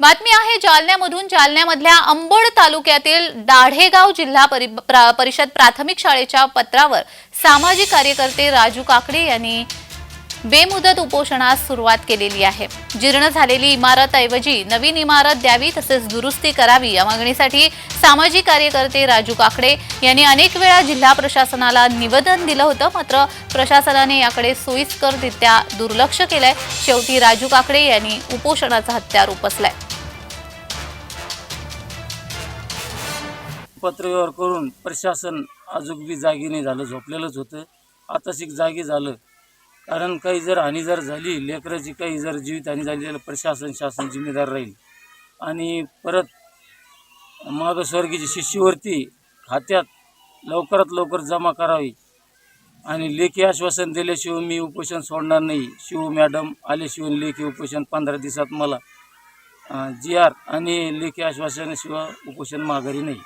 बातमी आहे जालन्यामधून जालन्यामधल्या अंबड तालुक्यातील दाढेगाव जिल्हा परि प्रा- परिषद प्राथमिक शाळेच्या पत्रावर सामाजिक कार्यकर्ते राजू काकडे यांनी बेमुदत उपोषणास सुरुवात केलेली आहे. जीर्ण झालेली इमारत ऐवजी नवीन इमारत द्यावी तसेच दुरुस्ती करावी या मागणीसाठी सामाजिक कार्यकर्ते राजू काकडे यांनी अनेक वेळा जिल्हा प्रशासनाला निवेदन दिलं होतं मात्र प्रशासनाने याकडे सोयीस्कररित्या दुर्लक्ष केलंय. शेवटी राजू काकडे यांनी उपोषणाचा हत्यार उपसलाय. पत्रव्यवहार करून प्रशासन अजूनबी जागी नाही झालं झोपलेलंच होतं. आता शिक जागी झालं. कारण काही जर हानी जर झाली लेकराची काही जर जीवितहानी झाली तर प्रशासन शासन जिम्मेदार राहील. आणि परत मागासवर्गीची शिष्यवृत्ती खात्यात लवकरात लवकर जमा करावी. आणि लेखी आश्वासन दिल्याशिवाय मी उपोषण सोडणार नाही. शिव मॅडम आल्याशिवाय लेखी उपोषण पंधरा दिवसात मला जी आर आणि लेखी आश्वासनाशिवाय उपोषण माघारी नाही.